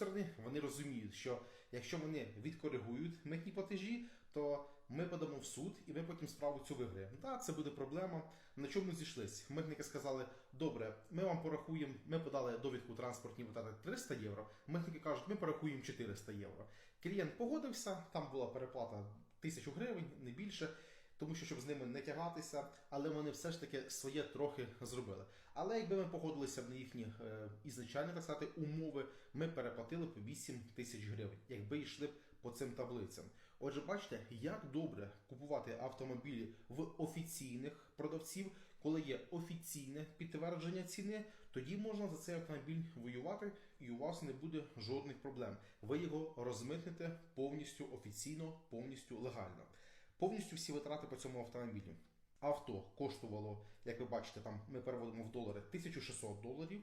сторони вони розуміють, що якщо вони відкоригують митні платежі, то ми подамо в суд і ми потім справу цю виграємо. Так, це буде проблема. На чому зійшлись? Митники сказали: добре, ми вам порахуємо. Ми подали довідку транспортні витрати 300 євро. Митники кажуть, ми порахуємо 400 євро. Клієнт погодився, там була переплата 1000 гривень, не більше. Тому що щоб з ними не тягатися, але вони все ж таки своє трохи зробили. Але якби ми погодилися на їхні е, ізначальні так сказати, умови, ми переплатили б 8 тисяч гривень, якби йшли б по цим таблицям. Отже, бачите, як добре купувати автомобілі в офіційних продавців, коли є офіційне підтвердження ціни, тоді можна за цей автомобіль воювати, і у вас не буде жодних проблем. Ви його розмитните повністю офіційно, повністю легально. Повністю всі витрати по цьому автомобілю. Авто коштувало, як ви бачите, там ми переводимо в долари 1600 доларів.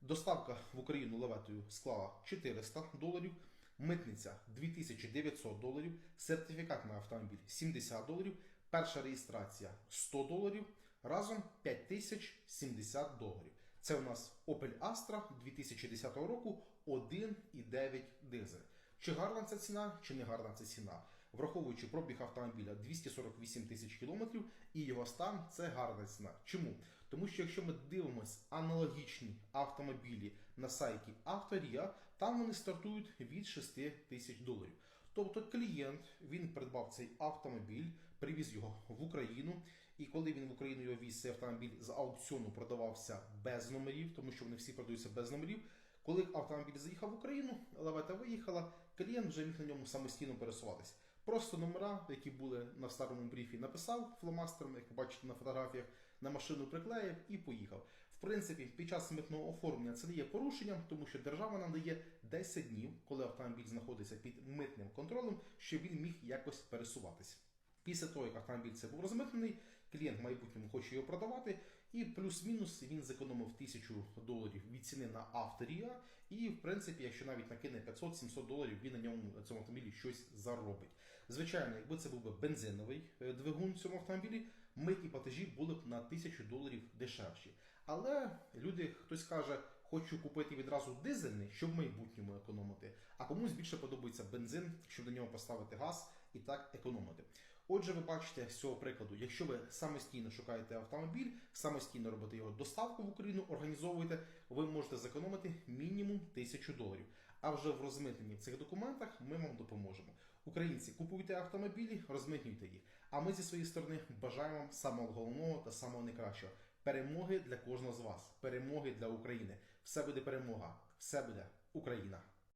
Доставка в Україну леветою склала 400 доларів. Митниця 2900 доларів, сертифікат на автомобіль 70 доларів, перша реєстрація 100 доларів, разом 5070 доларів. Це у нас Opel Astra 2010 року 1,9 дизель. Чи гарна ця ціна, чи не гарна ця ціна? Враховуючи пробіг автомобіля 248 тисяч кілометрів і його стан, це гарна ціна. Чому? Тому що якщо ми дивимося аналогічні автомобілі на сайті Авторія, там вони стартують від 6 тисяч доларів. Тобто клієнт він придбав цей автомобіль, привіз його в Україну, і коли він в Україну його віз, цей автомобіль з аукціону продавався без номерів, тому що вони всі продаються без номерів. Коли автомобіль заїхав в Україну, лавета виїхала, клієнт вже міг на ньому самостійно пересуватися. Просто номера, які були на старому бріфі, написав фломастером, як ви бачите на фотографіях, на машину приклеїв і поїхав. В принципі, під час митного оформлення це не є порушенням, тому що держава нам дає 10 днів, коли автомобіль знаходиться під митним контролем, щоб він міг якось пересуватися. Після того, як автомобіль це був розмитнений, клієнт в майбутньому хоче його продавати, і плюс-мінус він зекономив тисячу доларів від ціни на авторія. І, в принципі, якщо навіть накине 500-700 доларів, він на ньому цьому автомобілі щось заробить. Звичайно, якби це був би бензиновий е, двигун в цьому автомобілі, митні платежі були б на тисячу доларів дешевші. Але люди, хтось каже, хочу купити відразу дизельний, щоб в майбутньому економити. А комусь більше подобається бензин, щоб до нього поставити газ і так економити. Отже, ви бачите з цього прикладу, якщо ви самостійно шукаєте автомобіль, самостійно робите його доставку в Україну, організовуєте, ви можете зекономити мінімум тисячу доларів. А вже в розмитненні цих документах ми вам допоможемо. Українці, купуйте автомобілі, розмитнюйте їх. А ми зі своєї сторони бажаємо вам самого головного та самого найкращого. Перемоги для кожного з вас, перемоги для України. Все буде перемога, все буде Україна.